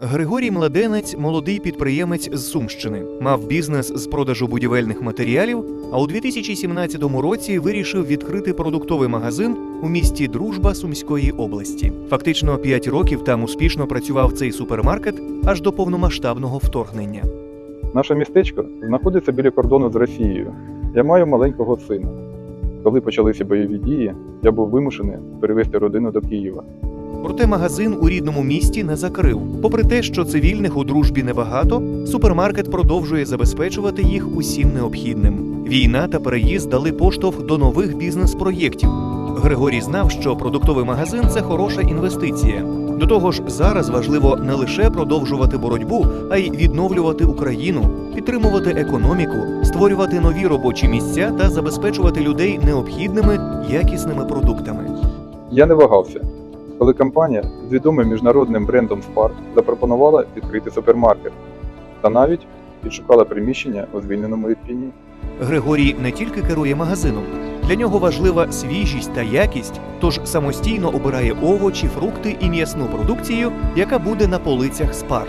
Григорій Младенець молодий підприємець з Сумщини, мав бізнес з продажу будівельних матеріалів, а у 2017 році вирішив відкрити продуктовий магазин у місті Дружба Сумської області. Фактично 5 років там успішно працював цей супермаркет аж до повномасштабного вторгнення. Наше містечко знаходиться біля кордону з Росією. Я маю маленького сина. Коли почалися бойові дії, я був вимушений перевезти родину до Києва. Проте магазин у рідному місті не закрив. Попри те, що цивільних у дружбі небагато, супермаркет продовжує забезпечувати їх усім необхідним. Війна та переїзд дали поштовх до нових бізнес-проєктів. Григорій знав, що продуктовий магазин це хороша інвестиція. До того ж, зараз важливо не лише продовжувати боротьбу, а й відновлювати Україну, підтримувати економіку, створювати нові робочі місця та забезпечувати людей необхідними якісними продуктами. Я не вагався, коли компанія з відомим міжнародним брендом Spark запропонувала відкрити супермаркет та навіть підшукала приміщення у звільненому від. Григорій не тільки керує магазином. Для нього важлива свіжість та якість, тож самостійно обирає овочі, фрукти і м'ясну продукцію, яка буде на полицях спар.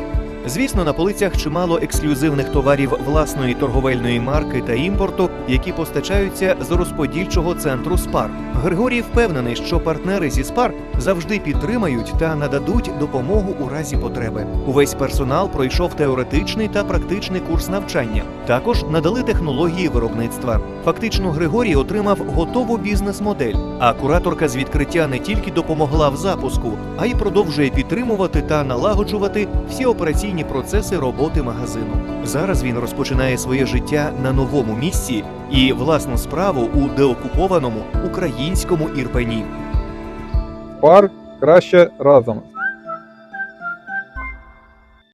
Звісно, на полицях чимало ексклюзивних товарів власної торговельної марки та імпорту, які постачаються з розподільчого центру спар. Григорій впевнений, що партнери зі спар завжди підтримають та нададуть допомогу у разі потреби. Увесь персонал пройшов теоретичний та практичний курс навчання. Також надали технології виробництва. Фактично, Григорій отримав готову бізнес-модель. А кураторка з відкриття не тільки допомогла в запуску, а й продовжує підтримувати та налагоджувати всі операційні процеси роботи магазину. Зараз він розпочинає своє життя на новому місці і власну справу у деокупованому українському Ірпені. Спар краще разом.